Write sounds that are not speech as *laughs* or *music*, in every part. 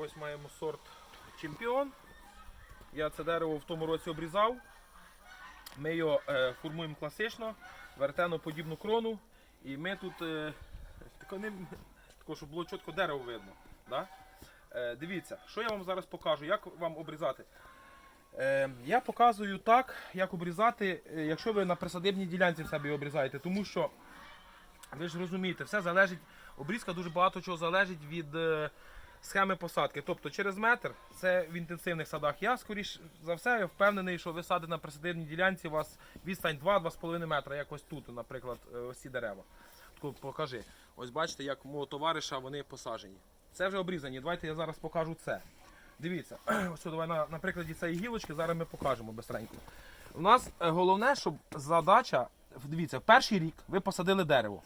ось маємо сорт чемпіон. Я це дерево в тому році обрізав. Ми його е, формуємо класично, вертеноподібну крону. І ми тут е, тако не, тако, щоб було чітко дерево видно. Да? Е, дивіться, що я вам зараз покажу, як вам обрізати. Я показую так, як обрізати, якщо ви на присадибній ділянці в себе обрізаєте, тому що ви ж розумієте, все залежить, обрізка дуже багато чого залежить від схеми посадки. Тобто через метр це в інтенсивних садах. Я скоріш за все я впевнений, що ви садите на присадибній ділянці, у вас відстань 2-2,5 метра, як ось тут, наприклад, е, ось ці дерева. Таку покажи. Ось бачите, як мого товариша вони посаджені. Це вже обрізані. Давайте я зараз покажу це. Дивіться, *clears throat* ось давай на, на прикладі цієї гілочки зараз ми покажемо бистренько. У нас е, головне, щоб задача, дивіться, перший рік ви посадили дерево.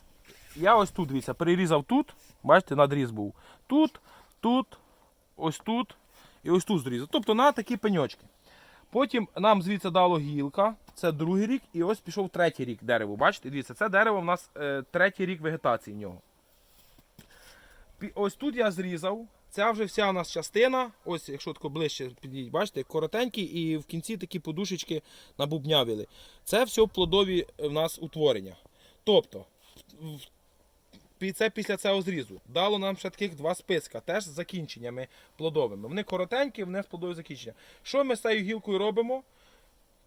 Я ось тут, дивіться, перерізав тут, бачите, надріз був. Тут, тут, ось тут і ось тут зрізав. Тобто на такі пеньочки. Потім нам звідси дало гілка, це другий рік, і ось пішов третій рік дерево. Бачите, дивіться, це дерево в нас е, третій рік вегетації нього. Ось тут я зрізав. Ця вже вся у нас частина, ось якщо тако ближче підійдіть, бачите, коротенькі і в кінці такі подушечки набубнявили. Це все плодові в нас утворення. Тобто, це після цього зрізу. Дало нам ще таких два списка, теж з закінченнями плодовими. Вони коротенькі, вони з плодові закінчення. Що ми з цією гілкою робимо?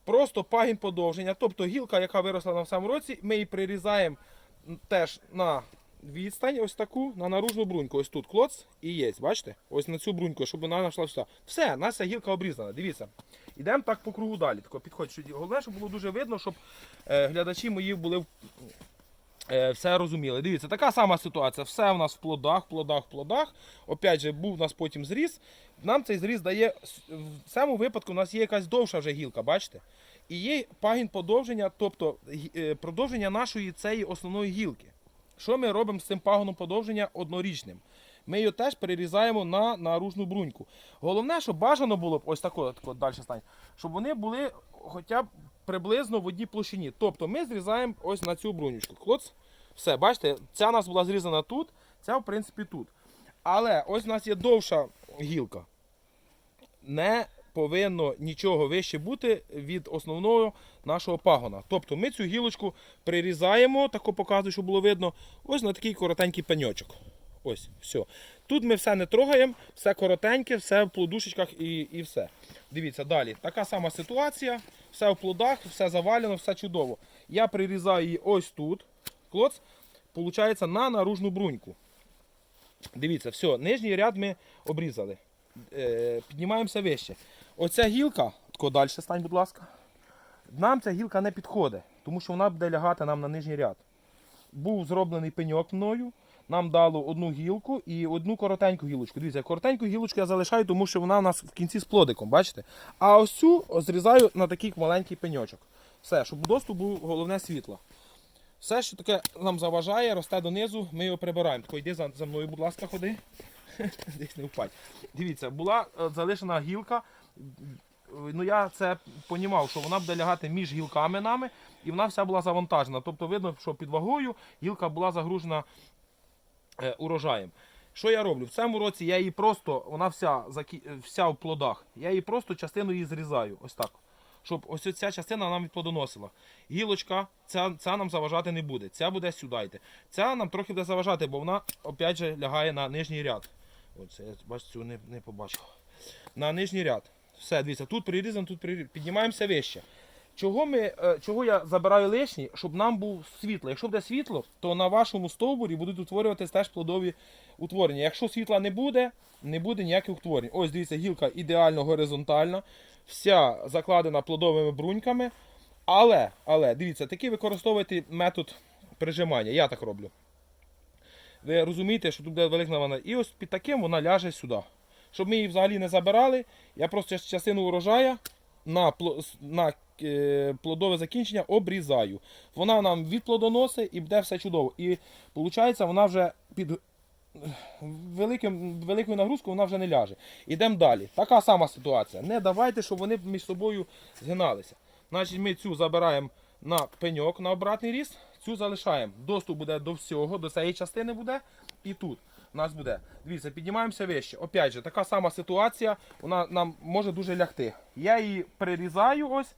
Просто пагін подовження. Тобто гілка, яка виросла на самому році, ми її прирізаємо теж на відстань, ось таку, на наружну бруньку. Ось тут клоц і є, бачите? Ось на цю бруньку, щоб вона знайшла сюди. Все, наша гілка обрізана. Дивіться. Ідемо так по кругу далі. Тако підходь. Головне, щоб було дуже видно, щоб е, глядачі мої були все розуміли. Дивіться, така сама ситуація. Все у нас в плодах, плодах, плодах. Опять же, був у нас потім зріз. Нам цей зріз дає. В цьому випадку у нас є якась довша вже гілка, бачите? І є пагін подовження, тобто е, продовження нашої цієї основної гілки. Що ми робимо з цим пагоном подовження однорічним? Ми його теж перерізаємо на наружну бруньку. Головне, щоб бажано було б ось тако, тако далі стань, щоб вони були хоча б приблизно в одній площині. Тобто ми зрізаємо ось на цю брунючку. Клоц. Все, бачите, ця у нас була зрізана тут, ця в принципі тут. Але ось у нас є довша гілка. Не повинно нічого вище бути від основного нашого пагона. Тобто ми цю гілочку прирізаємо, тако показую, щоб було видно, ось на такий коротенький пеньочок. Ось, все. Тут ми все не трогаємо, все коротеньке, все в плодушечках і, і все. Дивіться, далі. Така сама ситуація, все в плодах, все завалено, все чудово. Я прирізаю її ось тут. Клоц, виходить, на наружну бруньку. Дивіться, все, нижній ряд ми обрізали. Е, піднімаємося вище. Оця гілка, тако далі стань, будь ласка. Нам ця гілка не підходить, тому що вона буде лягати нам на нижній ряд. Був зроблений пеньок мною. Нам дало одну гілку і одну коротеньку гілочку. Дивіться, коротеньку гілочку я залишаю, тому що вона у нас в кінці з плодиком, бачите? А ось цю зрізаю на такий маленький пеньочок. Все, щоб доступ був головне світло. Все, що таке нам заважає, росте донизу, ми його прибираємо. Тако йди за, за мною, будь ласка, ходи. *laughs* Десь не впадь. Дивіться, була е, залишена гілка. Ну я це понімав, що вона буде лягати між гілками нами, і вона вся була завантажена. Тобто видно, що під вагою гілка була загружена урожаєм. Що я роблю? В цьому році я її просто, вона вся, е, вся в плодах, я її просто частину її зрізаю. Ось так. Щоб ось ця частина нам відплодоносила. Гілочка, ця, ця нам заважати не буде. Ця буде сюди йти. Ця нам трохи буде заважати, бо вона опять же лягає на нижній ряд. Оце я бачу, цю не, не побачив. На нижній ряд. Все, дивіться, тут прирізано, тут прирізано. Піднімаємося вище. Чого, ми, е, чого я забираю лишні? Щоб нам був світло. Якщо буде світло, то на вашому стовбурі будуть утворюватися теж плодові утворення. Якщо світла не буде, не буде ніяких утворень. Ось дивіться, гілка ідеально горизонтальна, вся закладена плодовими бруньками. Але, але, дивіться, такий використовуйте метод прижимання. Я так роблю. Ви розумієте, що тут буде велика навана. І ось під таким вона ляже сюди. Щоб ми її взагалі не забирали, я просто частину урожая на, на плодове закінчення обрізаю. Вона нам відплодоносить і буде все чудово. І виходить, вона вже під е, великим, великою нагрузкою вона вже не ляже. Ідемо далі. Така сама ситуація. Не давайте, щоб вони між собою згиналися. Значить, ми цю забираємо на пеньок на обратний ріст, цю залишаємо. Доступ буде до всього, до цієї частини буде і тут. у нас буде. Дивіться, піднімаємося вище. Опять же, така сама ситуація, вона нам може дуже лягти. Я її прирізаю ось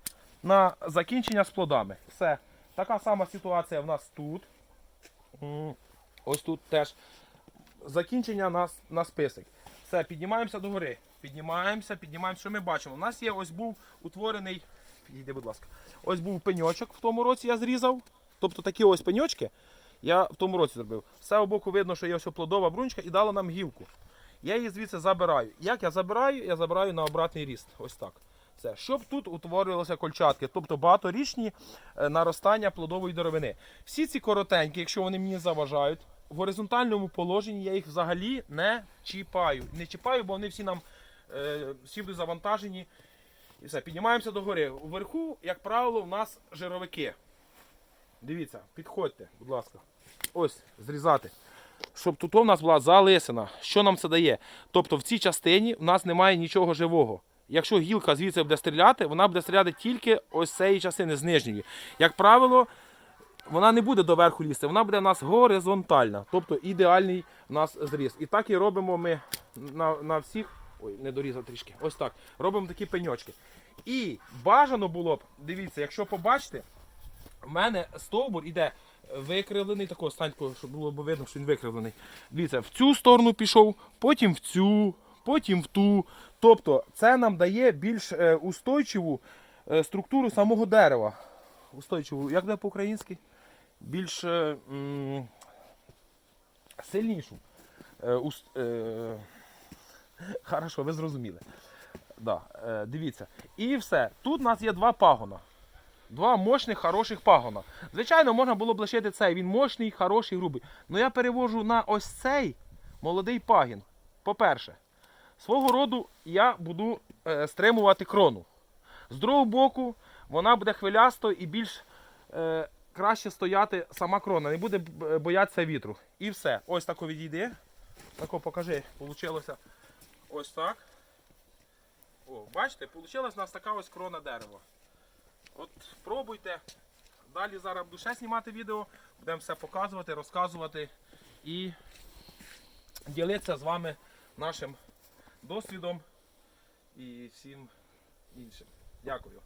на закінчення з плодами. Все. Така сама ситуація в нас тут. Ось тут теж. Закінчення на, на список. Все, піднімаємося до гори. Піднімаємося, піднімаємося. Що ми бачимо? У нас є ось був утворений. Підійди, будь ласка. Ось був пеньочок в тому році я зрізав. Тобто такі ось пеньочки я в тому році зробив. З цього боку видно, що є ось плодова брунька і дала нам гілку. Я її звідси забираю. Як я забираю? Я забираю на обратний ріст. Ось так. Все. Щоб тут утворювалися кольчатки, тобто багаторічні е, наростання плодової деревини. Всі ці коротенькі, якщо вони мені заважають, в горизонтальному положенні я їх взагалі не чіпаю. Не чіпаю, бо вони всі нам е, будуть завантажені. І все, піднімаємося до гори. Вверху, як правило, у нас жировики. Дивіться, підходьте, будь ласка. Ось, зрізати. Щоб тут у нас була залисина. Що нам це дає? Тобто в цій частині в нас немає нічого живого. Якщо гілка звідси буде стріляти, вона буде стріляти тільки ось цієї частини, з нижньої. Як правило, вона не буде доверху лізти, вона буде у нас горизонтальна, тобто ідеальний у нас зріз. І так і робимо ми на, на всіх. Ой, не дорізав трішки. Ось так. Робимо такі пеньочки. І бажано було б, дивіться, якщо побачите, в мене стовбур іде викривлений, такого станько, щоб було б видно, що він викривлений. Дивіться, в цю сторону пішов, потім в цю, потім в ту. Тобто це нам дає більш е, устойчиву е, структуру самого дерева. Устойчиву, як буде по-українськи? Більш е, м, сильнішу. Е, ус- е, *laughs* Хорошо, ви зрозуміли. Да, е, дивіться. І все. Тут у нас є два пагона. Два мощних, хороших пагона. Звичайно, можна було б лишити цей. Він мощний, хороший, грубий. Але я перевожу на ось цей молодий пагін. По-перше, свого роду я буду е, стримувати крону. З другого боку, вона буде хвилясто і більш е, краще стояти сама крона, не буде боятися вітру. І все. Ось тако відійди. Тако покажи. Получилося ось так. О, бачите, вийшла у нас така ось крона дерева. От пробуйте. Далі зараз буду ще знімати відео, будемо все показувати, розказувати і ділитися з вами нашим досвідом і всім іншим. Дякую.